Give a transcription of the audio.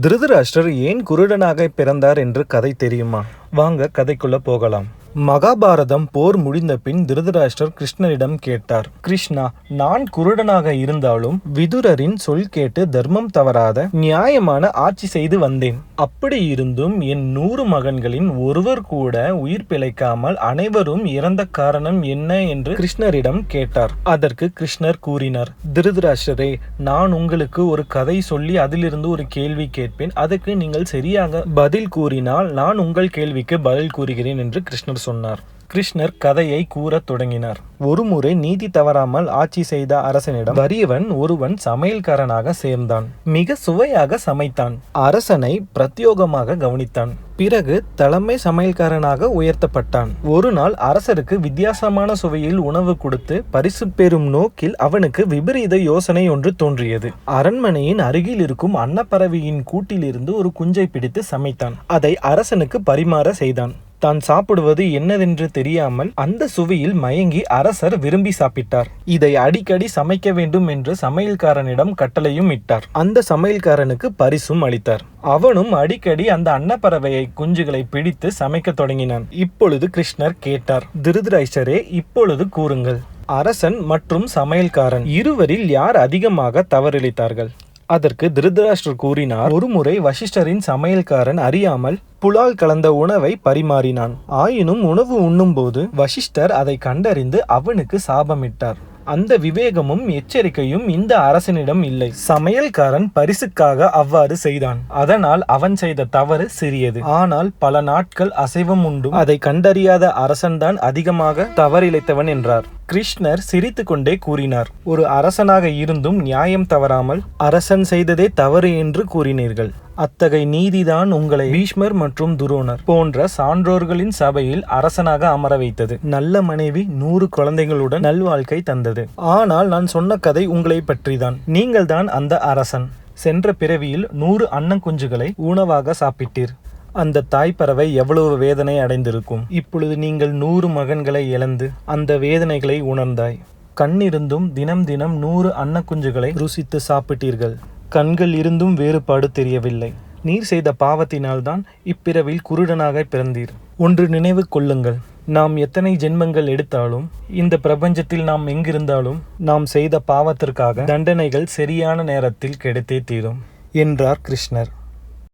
திருதராஷ்டர் ஏன் குருடனாக பிறந்தார் என்று கதை தெரியுமா? வாங்க கதைக்குள்ள போகலாம். மகாபாரதம் போர் முடிந்த பின் திருதராஷ்டர் கிருஷ்ணரிடம் கேட்டார். கிருஷ்ணா நான் குருடனாக இருந்தாலும் விதுரரின் சொல் கேட்டு தர்மம் தவறாத நியாயமான ஆட்சி செய்து வந்தேன். அப்படி இருந்தும் என் நூறு மகன்களின் ஒருவர் கூட உயிர் பிழைக்காமல் அனைவரும் இறந்த காரணம் என்ன என்று கிருஷ்ணரிடம் கேட்டார். அதற்கு கிருஷ்ணர் கூறினார் திருதராஷ்டரே நான் உங்களுக்கு ஒரு கதை சொல்லி அதிலிருந்து ஒரு கேள்வி கேட்பேன். அதுக்கு நீங்கள் சரியாக பதில் கூறினால் நான் உங்கள் கேள்விக்கு பதில் கூறுகிறேன் என்று கிருஷ்ணர் சொன்னார். கிருஷ்ணர் கதையை கூறத் தொடங்கினார். ஒருமுறை நீதி தவறாமல் ஆட்சி செய்த அரசனிடம் வறியவன் ஒருவன் சமையல்காரனாக சேர்ந்தான். மிக சுவையாக சமைத்தான். அரசனை பிரத்யோகமாக கவனித்தான். பிறகு தலைமை சமையல்காரனாக உயர்த்தப்பட்டான். ஒரு நாள் அரசருக்கு வித்தியாசமான சுவையில் உணவு கொடுத்து பரிசு பெறும் நோக்கில் அவனுக்கு விபரீத யோசனை ஒன்று தோன்றியது. அரண்மனையின் அருகில் இருக்கும் அன்னப்பறவையின் கூட்டிலிருந்து ஒரு குஞ்சை பிடித்து சமைத்தான். அதை அரசனுக்கு பரிமாற செய்தான். தான் சாப்பிடுவது என்னதென்று தெரியாமல் அந்த சுவையில் மயங்கி அரசர் விரும்பி சாப்பிட்டார். இதை அடிக்கடி சமைக்க வேண்டும் என்று சமையல்காரனிடம் கட்டளையும் இட்டார். அந்த சமையல்காரனுக்கு பரிசும் அளித்தார். அவனும் அடிக்கடி அந்த அன்னப்பறவையை குஞ்சுகளை பிடித்து சமைக்க தொடங்கினான். இப்பொழுது கிருஷ்ணர் கேட்டார் திருதராஷ்டரே இப்பொழுது கூறுங்கள். அரசன் மற்றும் சமையல்காரன் இருவரில் யார் அதிகமாக தவறிழைத்தார்கள்? அதற்கு திருதராஷ்டர் கூறினார் ஒருமுறை வசிஷ்டரின் சமையல்காரன் அறியாமல் புலால் கலந்த உணவை பரிமாறினான். ஆயினும் உணவு உண்ணும்போது வசிஷ்டர் அதை கண்டறிந்து அவனுக்கு சாபமிட்டார். அந்த விவேகமும் எச்சரிக்கையும் இந்த அரசனிடம் இல்லை. சமையல்காரன் பரிசுக்காக அவ்வாறு செய்தான். அதனால் அவன் செய்த தவறு சிறியது. ஆனால் பல நாட்கள் அசைவம் உண்டும் அதை கண்டறியாத அரசன்தான் அதிகமாக தவறிழைத்தவன் என்றார். கிருஷ்ணர் சிரித்து கொண்டே கூறினார். ஒரு அரசனாக இருந்தும் நியாயம் தவறாமல் அரசன் செய்ததே தவறு என்று கூறினீர்கள். அத்தகைய நீதிதான் உங்களை பீஷ்மர் மற்றும் துரோணர் போன்ற சான்றோர்களின் சபையில் அரசனாக அமர வைத்தது. நல்ல மனைவி நூறு குழந்தைகளுடன் நல்வாழ்க்கை தந்தது. ஆனால் நான் சொன்ன கதை உங்களை பற்றிதான். நீங்கள் தான் அந்த அரசன். சென்ற பிறவியில் நூறு அன்னங்குஞ்சுகளை உணவாக சாப்பிட்டீர். அந்த தாய் பறவை எவ்வளவு வேதனை அடைந்திருக்கும். இப்பொழுது நீங்கள் நூறு மகன்களை இழந்து அந்த வேதனைகளை உணர்ந்தாய். கண்ணிருந்தும் தினம் தினம் நூறு அன்னக்குஞ்சுகளை ருசித்து சாப்பிட்டீர்கள். கண்கள் இருந்தும் வேறுபாடு தெரியவில்லை. நீர் செய்த பாவத்தினால்தான் இப்பிறவில் குருடனாக பிறந்தீர். ஒன்று நினைவு கொள்ளுங்கள். நாம் எத்தனை ஜென்மங்கள் எடுத்தாலும் இந்த பிரபஞ்சத்தில் நாம் எங்கிருந்தாலும் நாம் செய்த பாவத்திற்காக தண்டனைகள் சரியான நேரத்தில் கிடைத்தே தீரும் என்றார் கிருஷ்ணர்.